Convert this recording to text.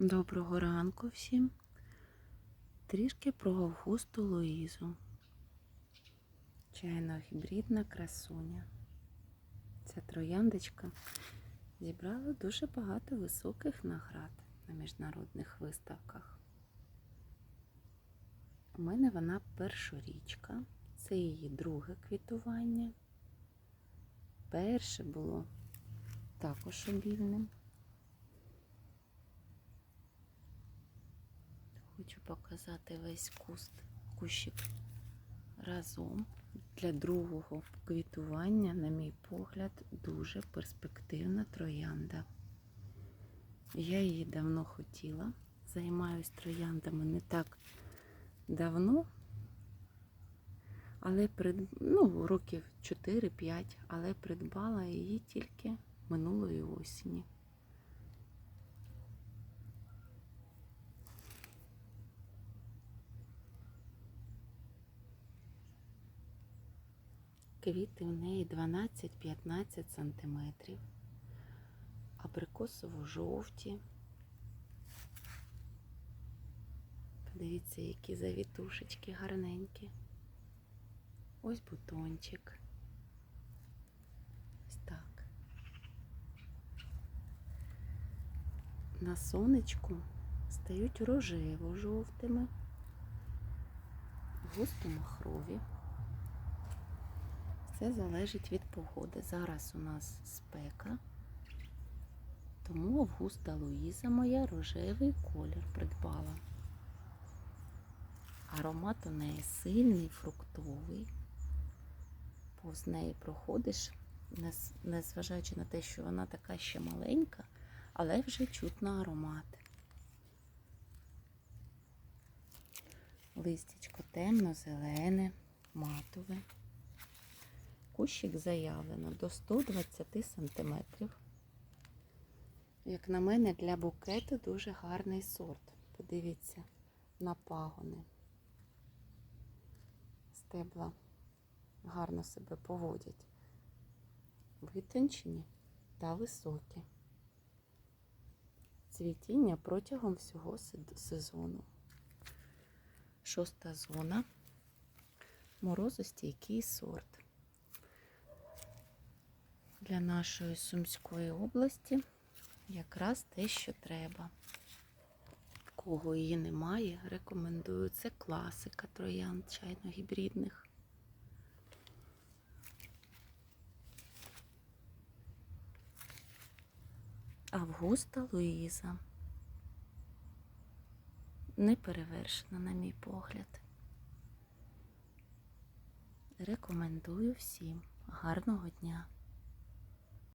Доброго ранку всім. Трішки про Августу Луїзу. Чайно-гібридна красуня. Ця трояндочка зібрала дуже багато високих наград на міжнародних виставках. У мене вона першорічка, це її друге квітування. Перше було також обільним. Хочу показати весь куст, кущик разом. Для другого квітування, на мій погляд, дуже перспективна троянда. Я її давно хотіла. Займаюсь трояндами не так давно, але прид... ну, років 4-5, але придбала її тільки минулої осені. Квіти в неї 12-15 см, абрикосово-жовті. Подивіться, які завітушечки гарненькі. Ось бутончик. Ось так. На сонечку стають рожево-жовтими, густо махрові. Все залежить від погоди. Зараз у нас спека, тому Августа Луїза моя рожевий колір придбала. Аромат у неї сильний, фруктовий. Повз неї проходиш, незважаючи на те, що вона така ще маленька, але вже чутно аромат. Листячко темно-зелене, матове. Кущик заявлено до 120 см. Як на мене, для букету дуже гарний сорт. Подивіться на пагони. Стебла гарно себе поводять. Витончені та високі. Цвітіння протягом всього сезону. Шоста зона. Морозостійкий сорт для нашої Сумської області якраз те, що треба. Кого її немає, рекомендую. Це класика троянд чайно-гібридних. Августа Луїза. Неперевершена, на мій погляд. Рекомендую всім. Гарного дня!